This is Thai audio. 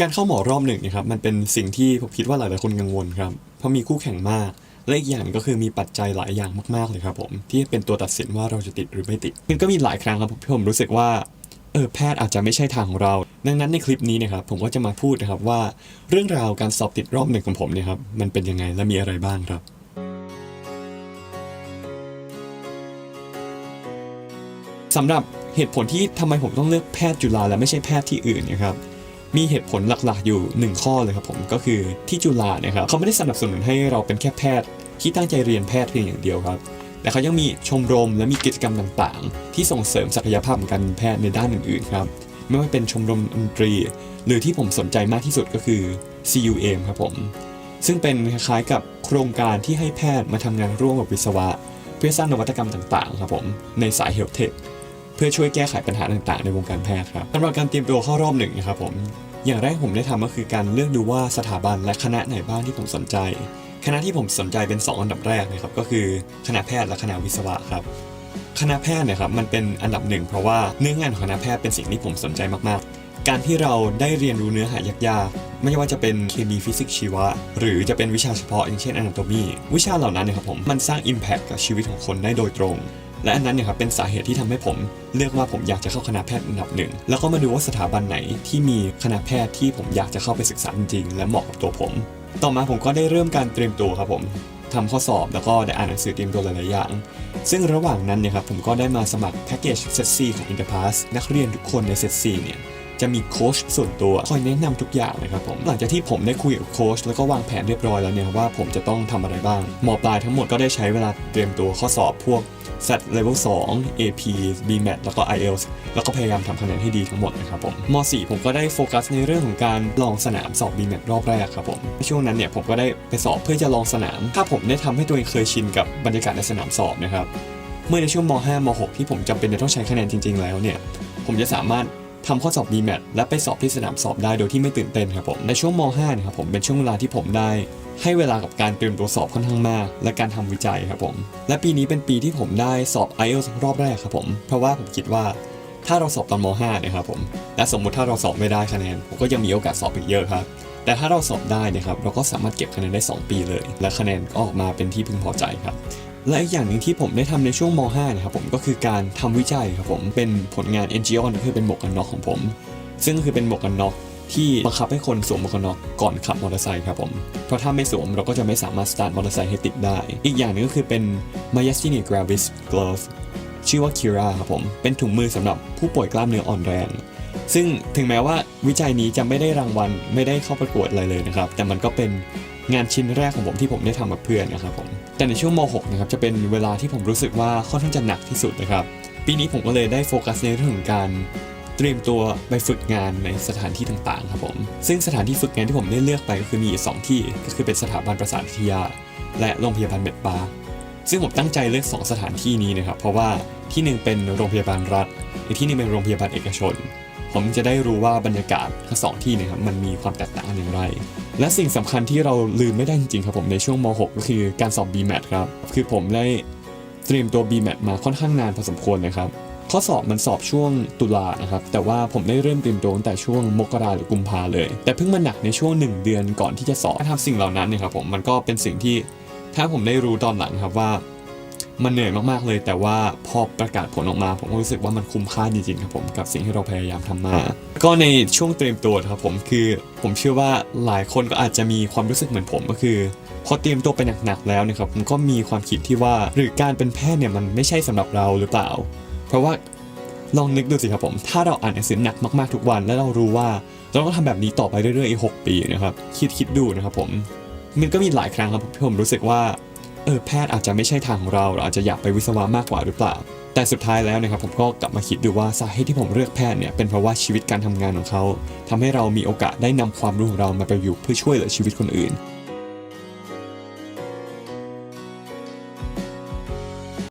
การเข้าหมอรอบหนึ่งนะครับมันเป็นสิ่งที่ผมคิดว่าหลายๆคนกังวลครับเพราะมีคู่แข่งมาก และอีกอย่างก็คือมีปัจจัยหลายอย่างมากๆเลยครับผมที่เป็นตัวตัดสินว่าเราจะติดหรือไม่ติดมันก็มีหลายครั้งครับที่ผมรู้สึกว่าเออแพทย์อาจจะไม่ใช่ทางของเรา ดังนั้นในคลิปนี้นะครับผมก็จะมาพูดนะครับว่า เรื่องราวการสอบติดรอบหนึ่งของผมเนี่ยครับมันเป็นยังไงและมีอะไรบ้างครับสำหรับเหตุผลที่ทำไมผมต้องเลือกแพทย์จุฬาและไม่ใช่แพทย์ที่อื่นนะครับ มีเหตุผลหลักๆอยู่หนึ่งข้อเลยครับผมก็คือที่จุฬานะครับเขาไม่ได้สนับสนุนให้เราเป็นแค่แพทย์ ที่ตั้งใจเรียนแพทย์เพียงอย่างเดียวครับแต่เขายังมีชมรมและมีกิจกรรมต่างๆ ที่ส่งเสริมศักยภาพของการเป็นแพทย์ในด้านอื่นๆครับไม่ว่าเป็นชมรมดนตรี หรือที่ผมสนใจมากที่สุดก็คือ CUM ครับผม ซึ่งเป็นคล้ายๆกับโครงการที่ให้แพทย์มาทำงานร่วมกับวิศวะ เพื่อสร้างนวัตกรรมต่างๆ ครับผม ในสายเฮลท์เทค เพื่อช่วยแก้ไขปัญหาต่างๆ ในวงการแพทย์ครับสำหรับการเตรียมตัวเข้ารอบหนึ่งนะครับผมอย่างแรกผมได้ทำก็คือการเลือกดูว่าสถาบันและคณะไหนบ้างที่ผมสนใจ คณะที่ผมสนใจเป็น 2 อันดับแรกนะครับก็คือคณะแพทย์และคณะวิศวะครับคณะแพทย์เนี่ยครับมันเป็นอันดับหนึ่งเพราะว่าเนื้องานของคณะแพทย์เป็นสิ่งที่ผมสนใจมากๆ การที่เราได้เรียนรู้เนื้อหายากๆ ไม่ว่าจะเป็นเคมีฟิสิกส์ชีวะ หรือจะเป็นวิชาเฉพาะอย่างเช่น anatomy วิชาเหล่านั้นเนะครับผมมันสร้าง impact กับชีวิตของคนได้โดยตรง และอันนั้นเนี่ยครับเป็นสาเหตุที่ทำให้ผมเลือกว่าผมอยากจะเข้าคณะแพทย์อันดับหนึ่ง แล้วก็มาดูว่าสถาบันไหนที่มีคณะแพทย์ที่ผมอยากจะเข้าไปศึกษาจริงๆและเหมาะกับตัวผม ต่อมาผมก็ได้เริ่มการเตรียมตัวครับผมทำข้อสอบแล้วก็ได้อ่านหนังสือเตรียมตัวหลายๆอย่าง ซึ่งระหว่างนั้นเนี่ยครับผมก็ได้มาสมัครแพ็กเกจเซตซีของ Interpass นักเรียนทุกคนในเซตซีเนี่ย จะมีโค้ชส่วนตัวคอยแนะนำทุกอย่างเลยครับผมหลังจากที่ผมได้คุยกับโค้ชแล้วก็วางแผนเรียบร้อยแล้วเนี่ยว่าผมจะต้องทำอะไรบ้างมปลายทั้งหมดก็ได้ใช้เวลาเตรียมตัวข้อสอบพวก SAT Level 2 AP BMAT แล้วก็ IELTS แล้วก็พยายามทำคะแนนให้ดีทั้งหมดนะครับผมม .4 ผมก็ได้โฟกัสในเรื่องของการลองสนามสอบ BMAT รอบแรกครับผมในช่วงนั้นเนี่ยผมก็ได้ไปสอบเพื่อจะลองสนาม ถ้าผมได้ทำให้ตัวเองเคยชินกับบรรยากาศในสนามสอบนะครับ เมื่อในช่วงม .5 ม .6 ที่ผมจำเป็นจะต้องใช้คะแนนจริง ๆ แล้วเนี่ย ผมจะสามารถ ทำข้อสอบ BMAT และไปสอบที่สนามสอบได้โดยที่ไม่ตื่นเต้นครับผมในช่วงม .5 เนะครับผมเป็นช่วงเวลาที่ผมได้ให้เวลากับการเตรียมตัวสอบค่อนข้างมาก และการทำวิจัยครับผม และปีนี้เป็นปีที่ผมได้สอบ IELTS รอบแรกครับผม เพราะว่าผมคิดว่าถ้าเราสอบตอนม .5 นะครับผม และสมมุติถ้าเราสอบไม่ได้คะแนนผมก็ยังมีโอกาสสอบอีกเยอะครับ แต่ถ้าเราสอบได้เนะครับเราก็สามารถเก็บคะแนนได้ 2 ปีเลย และคะแนนก็ออกมาเป็นที่พึงพอใจครับ และอีกอย่างหนึ่งที่ผมได้ทำในช่วงม .5 นะครับผมก็คือการทำวิจัยครับผมเป็นผลงาน NGO คือเป็นหมวกกันน็อกของผม ซึ่งคือเป็นหมวกกันน็อกที่บังคับให้คนสวมหมวกกันน็อกก่อนขับมอเตอร์ไซค์ครับผม เพราะถ้าไม่สวมเราก็จะไม่สามารถสตาร์ทมอเตอร์ไซค์ให้ติดได้ อีกอย่างหนึงก็คือเป็น Myasthenia gravis glove ชื่อว่า Kira ครับผม เป็นถุงมือสำหรับผู้ป่วยกล้ามเนื้ออ่อนแรง ซึ่งถึงแม้ว่าวิจัยนี้จะไม่ได้รางวัลไม่ได้เข้าประกวดอะไรเลยนะครับ แต่มันก็เป็นงานชิ้นแรกของผมที่ผมได้ทำกับเพื่อนนะครับผม แต่ในช่วงม .6 นะครับจะเป็นเวลาที่ผมรู้สึกว่าค่อนข้างจะหนักที่สุดนะครับ ปีนี้ผมก็เลยได้โฟกัสในเรื่องของการเตรียมตัวไปฝึกงานในสถานที่ต่างๆครับผม ซึ่งสถานที่ฝึกงานที่ผมได้เลือกไปก็คือมีอยู่สองที่ก็คือเป็นสถาบันประสาทวิทยา และโรงพยาบาลเม็ดบาซึ่งผมตั้งใจเลือกสองสถานที่นี้นะครับ เพราะว่าที่หนึ่งเป็นโรงพยาบาลรัฐ อีกที่หนึงเป็นโรงพยาบาลเอกชน ผมจะได้รู้ว่าบรรยากาศทั้งสองที่เนะครับมันมีความแตกต่างกันอย่างไร และสิ่งสำคัญที่เราลืมไม่ได้จริงๆครับผมในช่วงม .6 ก็คือการสอบ BMAT ครับคือผมได้เตรียมตัว BMAT มาค่อนข้างนานพอสมควรนะครับข้อสอบมันสอบช่วงตุลานะครับ แต่ว่าผมได้เริ่มเตรียมตัวตั้งแต่ช่วงมกราหรือกุมภาเลย แต่เพิ่งมาหนักในช่วง 1 เดือนก่อนที่จะสอบถ้าทำสิ่งเหล่านั้นเนี่ยครับผมมันก็เป็นสิ่งที่ถ้าผมได้รู้ตอนหลังครับว่า มันเหนื่อยมากๆเลย แต่ว่าพอประกาศผลออกมา ผมก็รู้สึกว่ามันคุ้มค่าจริงๆครับผมกับสิ่งที่เราพยายามทำมา ก็ในช่วงเตรียมตัวครับผมคือ ผมเชื่อว่าหลายคนก็อาจจะมีความรู้สึกเหมือนผมก็คือพอเตรียมตัวไปหนักๆแล้วนะครับผมก็มีความคิดที่ว่า หรือการเป็นแพทย์เนี่ยมันไม่ใช่สำหรับเราหรือเปล่า เพราะว่าลองนึกดูสิครับผม ถ้าเราอ่านหนังสือหนักมากๆทุกวัน แล้วเรารู้ว่าเราต้องทำแบบนี้ต่อไปเรื่อยๆอีกหกปีนะครับ คิดคิดดูนะครับผม มันก็มีหลายครั้งครับที่ผมรู้สึกว่า เออแพทย์อาจจะไม่ใช่ทางของเราเราอาจจะอยากไปวิศวะมากกว่าหรือเปล่า แต่สุดท้ายแล้วนะครับผมก็กลับมาคิดดูว่าสาเหตุที่ผมเลือกแพทย์เนี่ยเป็นเพราะว่าชีวิตการทำงานของเขาทำให้เรามีโอกาสได้นำความรู้ของเรามาประยุกต์เพื่อช่วยเหลือชีวิตคนอื่น